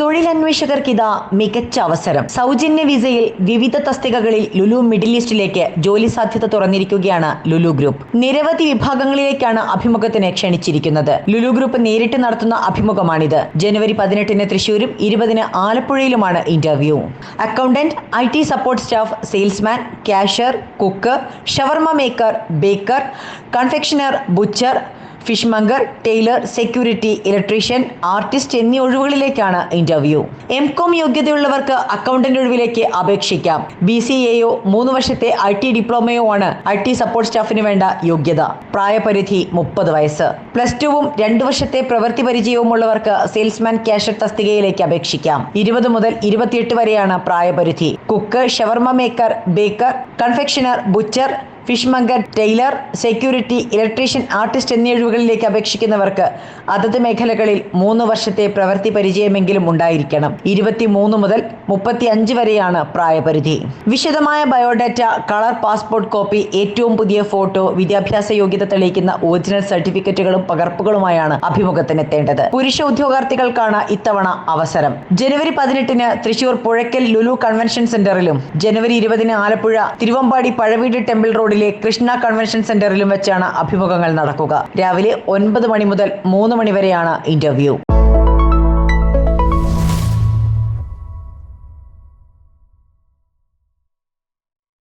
തൊഴിലന്വേഷകർക്കിതാ മികച്ച അവസരം. സൗജന്യ വിസയിൽ വിവിധ തസ്തികകളിൽ ലുലു മിഡിൽ ഈസ്റ്റിലേക്ക് ജോലി സാധ്യത തുറന്നിരിക്കുകയാണ് ലുലു ഗ്രൂപ്പ്. നിരവധി വിഭാഗങ്ങളിലേക്കാണ് അഭിമുഖത്തിന് ക്ഷണിച്ചിരിക്കുന്നത്. ലുലു ഗ്രൂപ്പ് നേരിട്ട് നടത്തുന്ന അഭിമുഖമാണിത്. ജനുവരി പതിനെട്ടിന് തൃശൂരും ഇരുപതിന് ആലപ്പുഴയിലുമാണ് interview. Accountant I T support staff salesman cashier cook shawarma maker baker confectioner butcher fishmonger tailor security electrician artist എന്നീ ഒഴിവുകളിലേക്കാണ് ഇന്റർവ്യൂ. എം കോം യോഗ്യതയുള്ളവർക്ക് അക്കൗണ്ടന്റ് ഒഴിവിലേക്ക് അപേക്ഷിക്കാം. ബി സി എയോ മൂന്ന് വർഷത്തെ ഐ ടി ഡിപ്ലോമയോ ആണ് ഐ ടി സപ്പോർട്ട് സ്റ്റാഫിന് വേണ്ട യോഗ്യത. പ്രായപരിധി മുപ്പത് വയസ്സ്. പ്ലസ് ടുവും രണ്ട് വർഷത്തെ പ്രവൃത്തി പരിചയവുമുള്ളവർക്ക് സെയിൽസ്മാൻ ക്യാഷർ തസ്തികയിലേക്ക് അപേക്ഷിക്കാം. ഇരുപത് മുതൽ ഇരുപത്തിയെട്ട് വരെയാണ് പ്രായപരിധി. Cook shawarma maker baker confectioner butcher fishmonger tailor security electrician artist എന്നീ ഒഴിവുകളിലേക്ക് അപേക്ഷിക്കുന്നവർക്ക് അതത് മേഖലകളിൽ മൂന്ന് വർഷത്തെ പ്രവൃത്തി പരിചയമെങ്കിലും ഉണ്ടായിരിക്കണം. ഇരുപത്തിമൂന്ന് മുതൽ മുപ്പത്തി അഞ്ച് വരെയാണ് പ്രായപരിധി. വിശദമായ ബയോഡാറ്റ കളർ പാസ്പോർട്ട് കോപ്പി ഏറ്റവും പുതിയ ഫോട്ടോ വിദ്യാഭ്യാസ യോഗ്യത തെളിയിക്കുന്ന ഒറിജിനൽ സർട്ടിഫിക്കറ്റുകളും പകർപ്പുകളുമായാണ് അഭിമുഖത്തിനെത്തേണ്ടത്. പുരുഷ ഉദ്യോഗാർത്ഥികൾക്കാണ് ഇത്തവണ അവസരം. ജനുവരി പതിനെട്ടിന് തൃശൂർ പുഴയ്ക്കൽ ലുലു കൺവെൻഷൻ സെന്ററിലും ജനുവരി ഇരുപതിന് ആലപ്പുഴ തിരുവമ്പാടി പഴവീട് ടെമ്പിൾ റോഡിലെ കൃഷ്ണ കൺവെൻഷൻ സെന്ററിലും വെച്ചാണ് അഭിമുഖങ്ങൾ നടക്കുക. രാവിലെ ഒൻപത് മണി മുതൽ മൂന്ന് മണി വരെയാണ് ഇന്റർവ്യൂ